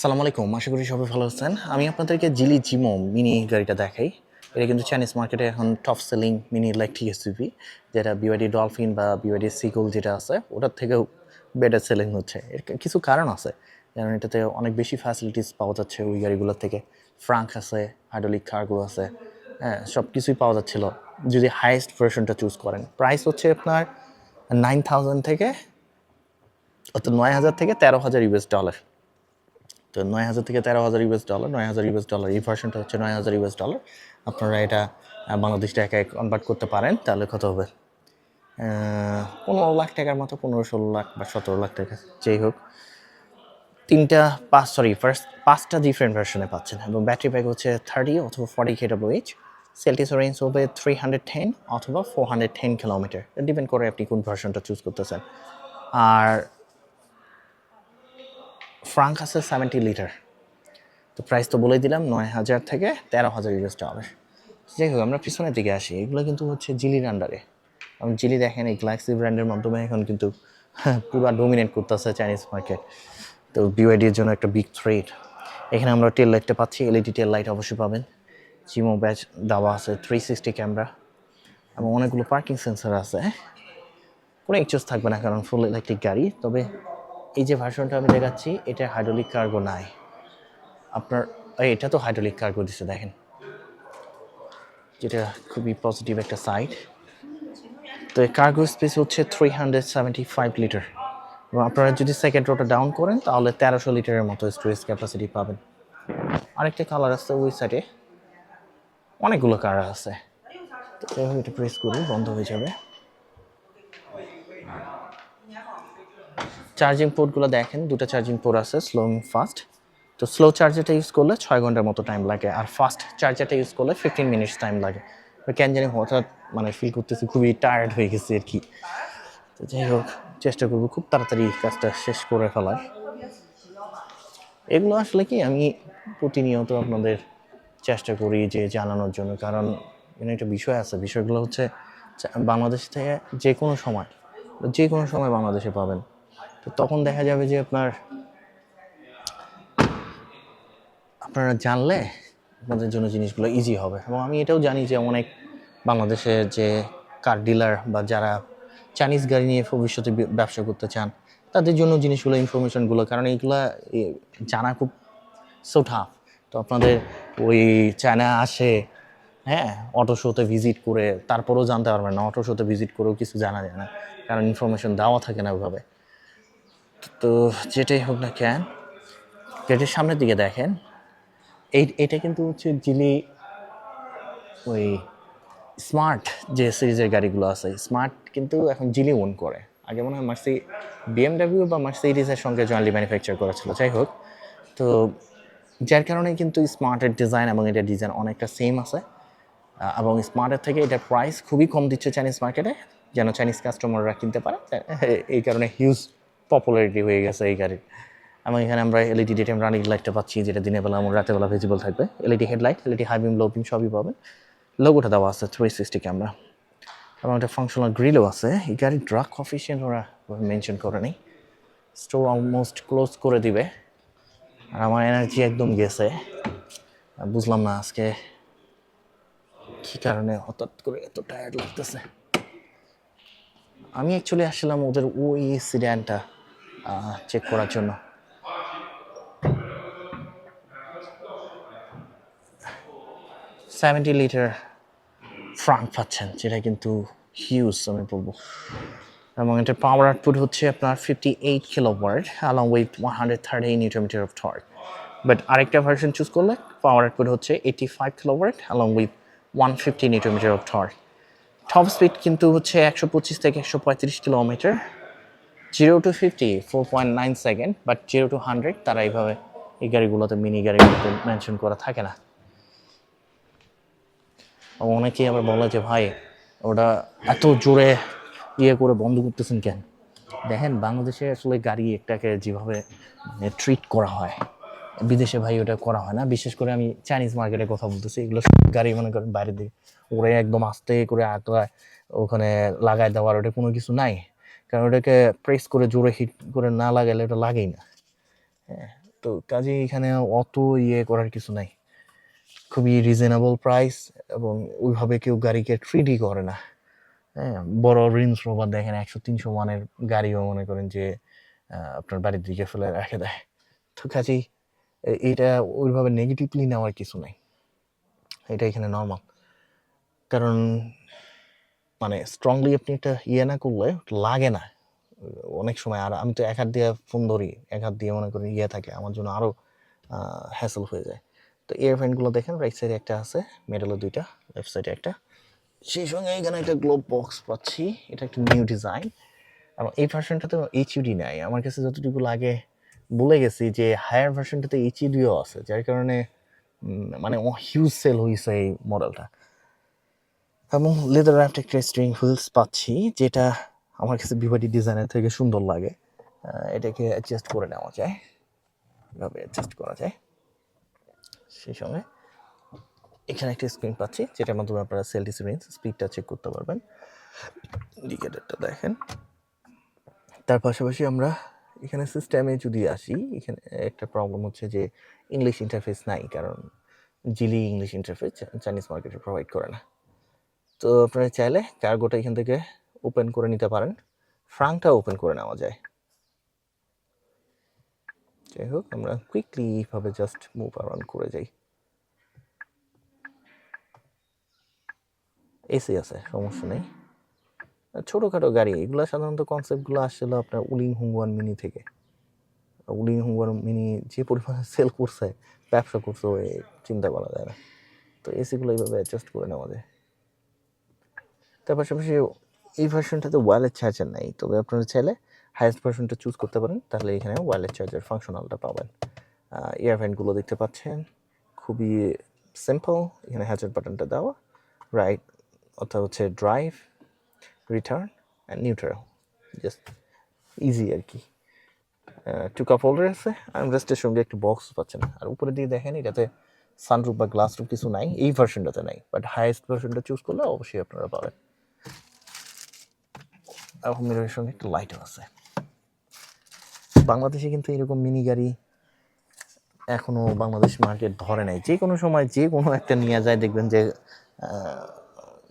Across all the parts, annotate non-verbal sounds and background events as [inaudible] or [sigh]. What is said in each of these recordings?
সালাম আলাইকুম, আশা করি সবাই ভালো আছেন। আমি আপনাদেরকে জিলি জিমো মিনি গাড়িটা দেখাই। এটা কিন্তু চাইনিজ মার্কেটে এখন top selling mini electric SUV যেটা বিওয়াইডি ডলফিন বা বিওয়াইডি সিকুল যেটা আছে, ওটার থেকেও বেটার সেলিং হচ্ছে। এর কিছু কারণ আছে কারণ এটাতে অনেক বেশি ফ্যাসিলিটিস পাওয়া যাচ্ছে ওই গাড়িগুলোর থেকে। ফ্রাঙ্ক আছে হাইড্রোলিক কার্গো আছে হ্যাঁ সব কিছুই পাওয়া যাচ্ছিল, যদি হাইয়েস্ট ভার্সনটা চুজ করেন। প্রাইস হচ্ছে আপনার নাইন থাউজেন্ড থেকে, অর্থাৎ নয় হাজার থেকে তেরো হাজার ইউএস ডলার তো নয় হাজার থেকে তেরো হাজার ইউএস ডলার নয় হাজার ইউএস ডলার এই ভার্সনটা হচ্ছে নয় হাজার ইউএস ডলার আপনারা এটা আহ, বাংলাদেশ টাকায় কনভার্ট করতে পারেন তাহলে কত হবে? পনেরো লাখ টাকার মতো পনেরো ষোলো লাখ বা সতেরো লাখ টাকা যেই হোক। তিনটা পাঁচ সরি ফার্স্ট পাঁচটা ডিফারেন্ট ভার্সনে পাচ্ছেন। এবং ব্যাটারি ব্যাক হচ্ছে থার্টি অথবা ফর্টি কেডাব্লিউএইচ সেলটিস রেঞ্জ হবে থ্রি হান্ড্রেড টেন অথবা four hundred ten kilometre depend করে আপনি কোন ভার্সনটা চুজ করতেছেন। আর ফ্রাঙ্ক আছে সেভেন্টি লিটার তো প্রাইস তো বলেই দিলাম, নয় হাজার থেকে তেরো হাজার ইউএস ডলার যাই হোক, আমরা পিছনের দিকে আসি। এগুলো কিন্তু হচ্ছে জিলির আন্ডারে এবং জিলি দেখেন, এই গ্লাক্সি ব্র্যান্ডের মাধ্যমে এখন কিন্তু [laughs] পুরো ডোমিনেট করতেছে চাইনিজ মার্কেট তো বিওয়াইডির জন্য একটা বিগ থ্রেড এখানে আমরা টেল লাইটটা পাচ্ছি এলইডি টেল লাইট অবশ্যই পাবেন। জিমো ব্যাচ দেওয়া আছে থ্রি সিক্সটি ক্যামেরা এবং অনেকগুলো পার্কিং সেন্সার আছে কোনো এক্সচেঞ্জ থাকবে না, কারণ ফুল ইলেকট্রিক গাড়ি। তবে এই যে ভার্সনটা আমি দেখাচ্ছি, এটা হাইড্রোলিক কার্গো নাই। আপনার এটা তো হাইড্রোলিক কার্গো দিচ্ছে দেখেন। যেটা খুবই পজিটিভ একটা সাইড তো এই কার্গো স্পেস হচ্ছে three hundred seventy five litre এবং আপনারা যদি সেকেন্ড রোটা ডাউন করেন, তাহলে তেরোশো লিটারের মতো স্টোরেজ ক্যাপাসিটি পাবেন। আরেকটা কালার আছে ওই সাইডে অনেকগুলো কালার আছে। তো এটা প্রেস করি, বন্ধ হয়ে যাবে। চার্জিং পোর্টগুলো দেখেন, দুটো চার্জিং পোর্ট আছে স্লো এবং ফাস্ট তো স্লো চার্জারটা ইউজ করলে ছয় ঘণ্টার মতো টাইম লাগে, আর ফাস্ট চার্জারটা ইউজ করলে ফিফটিন মিনিটস টাইম লাগে। কেন জানি হঠাৎ মানে ফিল করতেছি, খুবই টায়ার্ড হয়ে গেছি আর কি। তো যাই হোক, চেষ্টা করব খুব তাড়াতাড়ি কাজটা শেষ করে ফেলার। এগুলো আসলে কি, আমি প্রতিনিয়ত আপনাদের চেষ্টা করি যে জানানোর জন্য, কারণ একটা বিষয় আছে, বিষয়গুলো হচ্ছে বাংলাদেশ থেকে যে কোনো সময়, যে কোনো সময় বাংলাদেশে পাবেন। তো তখন দেখা যাবে যে আপনার, আপনারা জানলে আপনাদের জন্য জিনিসগুলো ইজি হবে। এবং আমি এটাও জানি যে অনেক বাংলাদেশের যে কার ডিলার বা যারা চাইনিজ গাড়ি নিয়ে ভবিষ্যতে ব্যবসা করতে চান, তাদের জন্য জিনিসগুলো ইনফরমেশনগুলো কারণ এইগুলা জানা খুব সো টাফ তো আপনাদের ওই চায়না আসে হ্যাঁ অটো শোতে ভিজিট করে, তারপরেও জানতে পারবেন না অটো শোতে ভিজিট করেও কিছু জানা যায় না, কারণ ইনফরমেশন দেওয়া থাকে না ওইভাবে তো যেটাই হোক না কেন, গেটের সামনের দিকে দেখেন। এই এটা কিন্তু হচ্ছে জিলি ওই স্মার্ট যে সিরিজের গাড়িগুলো আছে, স্মার্ট কিন্তু এখন জিলি ওন করে। আগে মনে হয় মার্সি বিএমডাব্লিউ বা মার্সিডিজের সঙ্গে জয়েন্টলি ম্যানুফ্যাকচার করা ছিল যাই হোক। তো যার কারণে কিন্তু স্মার্টের ডিজাইন এবং এটার ডিজাইন অনেকটা সেম আছে। এবং স্মার্টের থেকে এটার প্রাইস খুবই কম দিচ্ছে চাইনিজ মার্কেটে যেন চাইনিজ কাস্টমাররা কিনতে পারে। এই কারণে হিউজ পপুলারিটি হয়ে গেছে এই গাড়ির। এবং এখানে আমরা এলইডি ডেটেম রানিং লাইটটা পাচ্ছি, যেটা দিনের বেলা এবং রাতের বেলা ভিজিবল থাকবে LED headlight LED high beam low beam সবই পাবেন। লোগোটা দেওয়া আছে থ্রি সিক্সটি ক্যামেরা এবং একটা ফাংশনাল গ্রিলও আছে। এই গাড়ির ড্রাগ অফিসিয়ান ওরা মেনশন করে নেই স্টোর অলমোস্ট ক্লোজ করে দিবে। আর আমার এনার্জি একদম গেছে। বুঝলাম না আজকে কী কারণে হঠাৎ করে এত টায়ার্ড লাগতেছে। আমি অ্যাকচুয়ালি আসলাম ওদের ওই সিডানটা চেক করার জন্য। সেভেন্টি লিটার ফ্রাঙ্ক পাচ্ছেন, যেটা কিন্তু হিউজ আমি বলব। এবং এটার পাওয়ার আউটপুট হচ্ছে আপনার fifty eight kilowatt along with one hundred thirty newton metre of torque but আরেকটা ভার্সন চুজ করলে পাওয়ার আউটপুট হচ্ছে eighty five kilowatt along with one fifty newton metre of torque top speed কিন্তু হচ্ছে একশো পঁচিশ থেকে একশো পঁয়ত্রিশ kilometre zero to fifty four point nine second but zero to hundred তারা এইভাবে এই গাড়িগুলোতে মিনি গাড়িগুলোতে মেনশন করা থাকে না। অনেকেই আবার বলে যে, ভাই ওটা এত জোরে ইয়ে করে বন্ধ করতেছেন কেন? দেখেন, বাংলাদেশে আসলে গাড়ি একটাকে যেভাবে মানে ট্রিট করা হয়, বিদেশে ভাই ওটা করা হয় না। বিশেষ করে আমি চাইনিজ মার্কেটে কথা বলতেছি, এগুলো গাড়ি মনে করেন বাইরের দিকে। ওরে একদম আস্তে করে আটকায় ওখানে লাগাই দেওয়ার ওটা কোনো কিছু নাই। কারণ ওটাকে প্রেস করে জোরে হিট করে না লাগালে ওটা লাগেই না। হ্যাঁ তো কাজে এখানে অত ইয়ে করার কিছু নাই। খুবই রিজনেবল প্রাইস এবং ওইভাবে কেউ গাড়িকে ট্রিটই করে না। হ্যাঁ বড় রেঞ্জ রোভার দেখেন, একশো তিনশো ওয়ানের গাড়িও মনে করেন যে আপনার বাড়ির দিকে ফেলে রেখে দেয়। তো কাজেই এটা ওইভাবে নেগেটিভলি নেওয়ার কিছু নাই। এটা এখানে নর্মাল কারণ মানে স্ট্রংলি আপনি একটা ইয়ে না করলে লাগে না। অনেক সময় আর আমি তো এক হাত দিয়ে ফোন ধরি, এক হাত দিয়ে মনে করি ইয়ে থাকে, আমার জন্য আরও হ্যাসেল হয়ে যায়। তো এয়ার ফ্যানগুলো দেখেন রাইট সাইডে একটা আছে মিডলে দুইটা লেফট সাইডে একটা। সেই সঙ্গে এখানে একটা গ্লোব বক্স পাচ্ছি, এটা একটা নিউ ডিজাইন এবং এই ভার্সনটাতে এইচইউডি নাই। আমার কাছে যতটুকু লাগে বলে গেছি যে হায়ার ভার্সনটাতে এইচইউডিও আছে, যার কারণে মানে হিউজ সেল হয়েছে এই মডেলটা এবং লেদার র্যাপড একটা স্ট্রিং হুইলস পাচ্ছি, যেটা আমার কাছে বিভাটি ডিজাইনের থেকে সুন্দর লাগে। এটাকে অ্যাডজাস্ট করে নেওয়া যায়। এভাবে অ্যাডজাস্ট করা যায়। সেই সঙ্গে এখানে একটা স্ক্রিন পাচ্ছি, যেটার মাধ্যমে আপনারা সেল ডিসিপ্লিন স্পিডটা চেক করতে পারবেন। ইন্ডিকেটারটা দেখেন। তার পাশাপাশি আমরা এখানে সিস্টেমে যদি আসি, এখানে একটা প্রবলেম হচ্ছে যে ইংলিশ ইন্টারফেস নাই, কারণ জিলি ইংলিশ ইন্টারফেস চাইনিজ মার্কেটে প্রোভাইড করে না। তো আপনারা চাইলে কার্গোটা এখান থেকে ওপেন করে নিতে পারেন। ফ্রাঙ্কটা ওপেন করে নেওয়া যায়। যাই হোক, আমরা কুইকলি এইভাবে জাস্ট মুভ অ্যারাউন্ড করে যাই। এসি আছে, সমস্যা নেই। ছোটোখাটো গাড়ি, এগুলো সাধারণত কনসেপ্টগুলো আসছিল আপনার উলিং হুঙ্গুয়ান মিনি থেকে। উলিং হুঙ্গুয়ান মিনি যে পরিমাণে সেল করছে, ব্যবসা করছে, ওই চিন্তা করা যায় না। তো এসিগুলো এইভাবে অ্যাডজাস্ট করে নেওয়া যায়। তার পাশাপাশি এই ভার্সনটাতে ওয়ালেট চার্জার নাই। তবে আপনারা চাইলে হায়েস্ট ভার্সনটা চুজ করতে পারেন, তাহলে এখানে ওয়ালেট চার্জার ফাংশনালটা পাবেন। ইয়ারভ্যানগুলো দেখতে পাচ্ছেন, খুবই সিম্পল এখানে হ্যাচার বাটনটা দেওয়া রাইট অর্থাৎ হচ্ছে drive return and neutral just easy আর কি। টু কাপ হোল্ডার আছে আর্মরেস্টের সঙ্গে একটু বক্স পাচ্ছেন। আর উপরে দিয়ে দেখেন, এটাতে সানরুফ বা গ্লাস রুফ কিছু নাই, এই ভার্সনটাতে নাই বাট হায়েস্ট ভার্সনটা চুজ করলে অবশ্যই আপনারা পাবেন। এবং সঙ্গে একটা লাইটও আছে। বাংলাদেশে কিন্তু এরকম মিনি গাড়ি এখনও বাংলাদেশ মার্কেট ধরে নাই। যে কোনো সময় যে কোনো একটা নিয়ে যায়, দেখবেন যে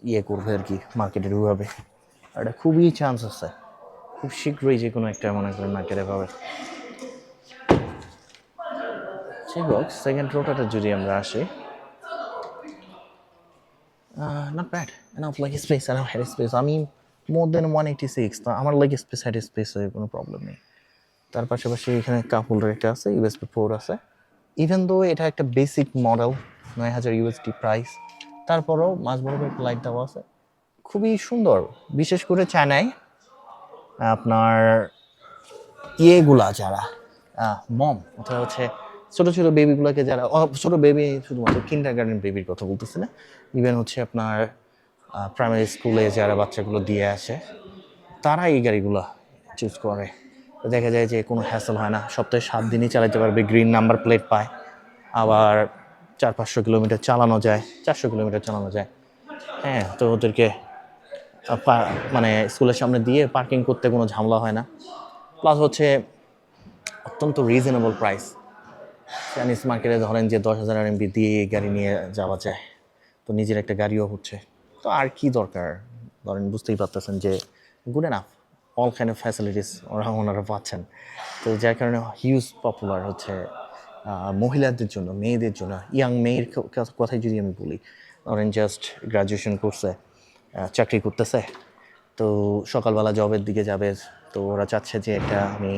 ইয়ে করবে আর কি মার্কেটে ঢুকাবে এটা খুবই চান্স আছে। খুব শীঘ্রই যে কোনো একটা, মনে করেন মার্কেটে পাবে। হোক সেকেন্ড রোটাটা যদি আমরা আসি। Not bad enough leg space enough head space আমি more then one eighty six তো আমার লেগ স্পেস হেড স্পেসে কোনো প্রবলেম নেই। তার পাশাপাশি এখানে কাপ হোল্ডার একটা আছে ইউএসপি ফোর আছে। ইভেন দো এটা একটা বেসিক মডেল নয় হাজার ইউএসডি প্রাইস তারপরেও মাঝ বরাবর একটা লাইট দেওয়া আছে। খুবই সুন্দর, বিশেষ করে চায়নায় আপনার ইয়েগুলা যারা মম অথবা হচ্ছে ছোটো ছোটো বেবিগুলোকে যারা ছোটো বেবি শুধুমাত্র কিন্ডার গার্ডেন বেবির কথা বলতেছি না ইভেন হচ্ছে আপনার প্রাইমারি স্কুলে যারা বাচ্চাগুলো দিয়ে আসে তারা এই গাড়িগুলো চুজ করে। দেখা যায় যে কোনো হ্যাসেল হয় না। সপ্তাহে সাত দিনই চালাতে পারবে গ্রিন নাম্বার প্লেট পায়। আবার চার পাঁচশো কিলোমিটার চালানো যায়, চারশো কিলোমিটার চালানো যায়। হ্যাঁ তো ওদেরকে মানে স্কুলের সামনে দিয়ে পার্কিং করতে কোনো ঝামেলা হয় না। প্লাস হচ্ছে অত্যন্ত রিজনেবল প্রাইস চাইনিজ মার্কেটে ধরেন যে দশ হাজার এমবি দিয়ে গাড়ি নিয়ে যাওয়া যায়, তো নিজের একটা গাড়িও হচ্ছে। তো আর কি দরকার? ধরেন বুঝতেই পারতেছেন যে good enough all kind of facilities ওরা ওনারা পাচ্ছেন। তো যার কারণে হিউজ পপুলার হচ্ছে মহিলাদের জন্য, মেয়েদের জন্য ইয়াং মেয়ের কথাই যদি আমি বলি, ধরেন জাস্ট গ্রাজুয়েশন করছে চাকরি করতেছে, তো সকালবেলা জবের দিকে যাবে, তো ওরা চাচ্ছে যে একটা আমি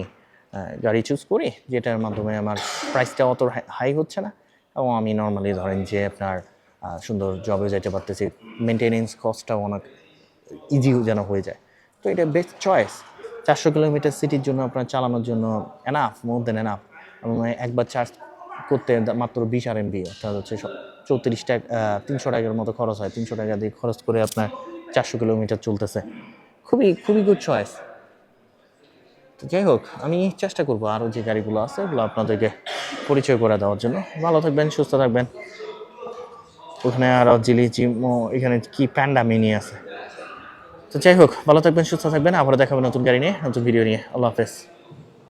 গাড়ি চুজ করি, যেটার মাধ্যমে আমার প্রাইসটা অত হাই হচ্ছে না, এবং আমি নর্মালি ধরেন যে আপনার সুন্দর জবে যেতে পারতেছি। মেনটেনেন্স কস্টটাও অনেক ইজি যেন হয়ে যায়। তো এটা বেস্ট চয়েস চারশো কিলোমিটার সিটির জন্য আপনার চালানোর জন্য এনাফ মোর দেন এনাফ একবার চার্জ করতে মাত্র বিশ আর এমবি অর্থাৎ হচ্ছে চৌত্রিশ টাকা তিনশো টাকার মতো খরচ হয়। তিনশো টাকা দিয়ে খরচ করে আপনার চারশো কিলোমিটার চলতেছে। খুবই খুবই গুড চয়েস তো যাই হোক, আমি চেষ্টা করব আরও যে গাড়িগুলো আছে, ওগুলো আপনাদেরকে পরিচয় করে দেওয়ার জন্য। ভালো থাকবেন, সুস্থ থাকবেন। ওখানে আরও জিলি জিম এখানে কি প্যান্ডা মিনি আছে। তো যাই হোক, ভালো থাকবেন, সুস্থ থাকবেন আবার দেখাবেন নতুন গাড়ি নিয়ে, নতুন ভিডিও নিয়ে। আল্লাহ হাফেজ।